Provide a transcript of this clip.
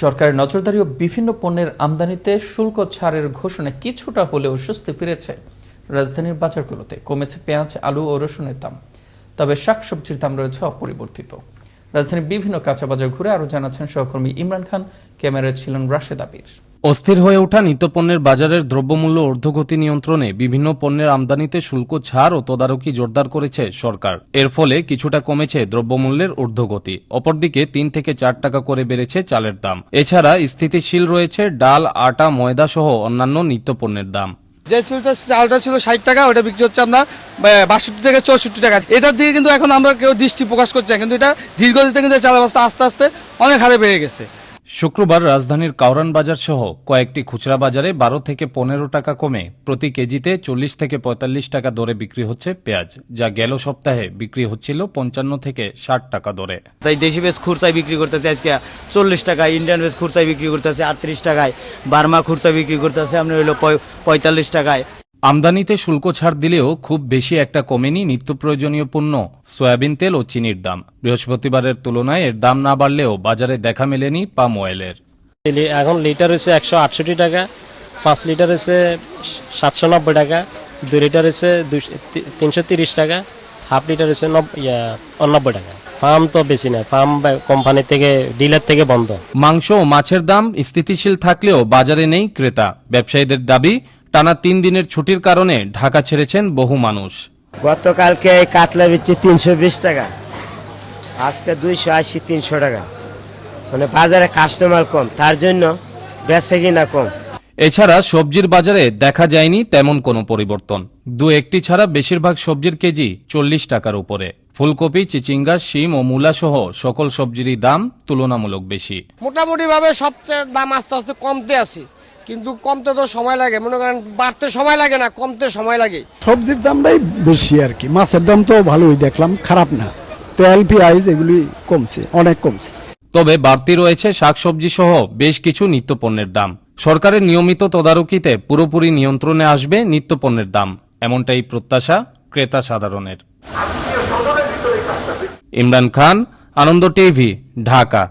সরকারের নজরদারি ও বিভিন্ন পণ্যের আমদানিতে শুল্ক ছাড়ের ঘোষণা কিছুটা হলেও স্বস্তি ফিরেছে। রাজধানীর বাজারগুলোতে কমেছে পেঁয়াজ, আলু ও রসুনের দাম। তবে শাকসবজির দাম রয়েছে অপরিবর্তিত। রাজধানীর বিভিন্ন কাঁচা বাজার ঘুরে আরও জানাচ্ছেন সহকর্মী ইমরান খান, ক্যামেরায় ছিলেন রাশেদ আবির। অস্থির হয়ে ওঠা নিত্যপণ্যের বাজারের দ্রব্যমূল্য ঊর্ধ্বগতি নিয়ন্ত্রণে বিভিন্ন পণ্যের আমদানিতে শুল্ক, ছাড় ও তদারকি জোরদার করেছে সরকার। এর ফলে কিছুটা কমেছে দ্রব্যমূল্যের ঊর্ধ্বগতি। অপরদিকে তিন থেকে চার টাকা করে বেড়েছে চালের দাম। এছাড়া স্থিতিশীল রয়েছে ডাল, আটা, ময়দা সহ অন্যান্য নিত্যপণ্যের দাম। যে চালটা চালটা ছিল ষাট টাকা, ওটা বিক্রি হচ্ছে আপনার বাষট্টি থেকে চৌষট্টি টাকা। এটার দিকে কিন্তু এখন আমরা কেউ দৃষ্টি প্রকাশ করছি কিন্তু এটা দীর্ঘদিতে কিন্তু চাল অবস্থা আস্তে আস্তে অনেক হারে বেড়ে গেছে। শুক্রবার রাজধানীর কাউরান বাজার সহ কয়েকটি খুচরা বাজারে বারো থেকে পনেরো টাকা কমে প্রতি কেজিতে চল্লিশ থেকে পঁয়তাল্লিশ টাকা দরে বিক্রি হচ্ছে পেঁয়াজ, যা গেল সপ্তাহে বিক্রি হচ্ছিল পঞ্চান্ন থেকে ষাট টাকা দরে। তাই দেশি বেশ খুরসায় বিক্রি করতেছে আজকে চল্লিশ টাকায়, ইন্ডিয়ান বেশ খুরসায় বিক্রি করতেছে আটত্রিশ টাকায়, বার্মা খুরচা বিক্রি করতেছে আপনার হইল পঁয়- পঁয়তাল্লিশ টাকায়। আমদানিতে শুল্ক ছাড় দিলেও খুব বেশি একটা কমেনি নিত্য প্রয়োজনীয় পণ্য সয়াবিন তেল ও চিনির দাম। বৃহস্পতিবারের তুলনায় এর দাম না বাড়লেও বাজারে দেখা মেলেনি পাম অয়েলের। এখন লিটার হয়েছে একশো আটষট্টি টাকা পাঁচ লিটার হয়েছে সাতশো নব্বই টাকা দুই লিটার হচ্ছে তিনশো তিরিশ টাকা হাফ লিটার হয়েছে নব- ইয়া, টাকা। ফার্ম তো বেশি না ফার্ম কোম্পানি থেকে ডিলার থেকে বন্ধ। মাংস ও মাছের দাম স্থিতিশীল থাকলেও বাজারে নেই ক্রেতা। ব্যবসায়ীদের দাবি টানা তিন দিনের ছুটির কারণে ঢাকা ছেড়েছেন বহু মানুষ। গতকালকে এই কাতলা বেচছে তিনশো বিশ টাকা আজকে দুইশো আশি তিনশো টাকা। মানে বাজারে কাস্টমার কম তার জন্য বেচে কিনা কম। এছাড়া সবজির বাজারে দেখা যায়নি তেমন কোনো পরিবর্তন। দু একটি ছাড়া বেশিরভাগ সবজির কেজি চল্লিশ টাকার উপরে। ফুলকপি চিচিঙ্গা শিম ও মূলা সহ সকল সবজিরই দাম তুলনামূলক বেশি। মোটামুটি ভাবে সবচেয়ে দাম আস্তে আস্তে কমতে আছে। কিন্তু কমতে তো সময় লাগে মনে করেন বাড়তে সময় লাগে না কমতে সময় লাগে। সবজির দামটাই বেশি আর কি মাছের দাম তো ভালোই দেখলাম খারাপ না। তেল পেঁয়াজ এগুলি কমছে অনেক কমছে। তবে বাড়তি রয়েছে শাকসবজি সহ বেশ কিছু নিত্যপণ্যের দাম। সরকারের নিয়মিত তদারকিতে পুরোপুরি নিয়ন্ত্রণে আসবে নিত্যপণ্যের দাম এমনটাই প্রত্যাশা ক্রেতা সাধারণের। ইমরান খান আনন্দ টিভি ঢাকা।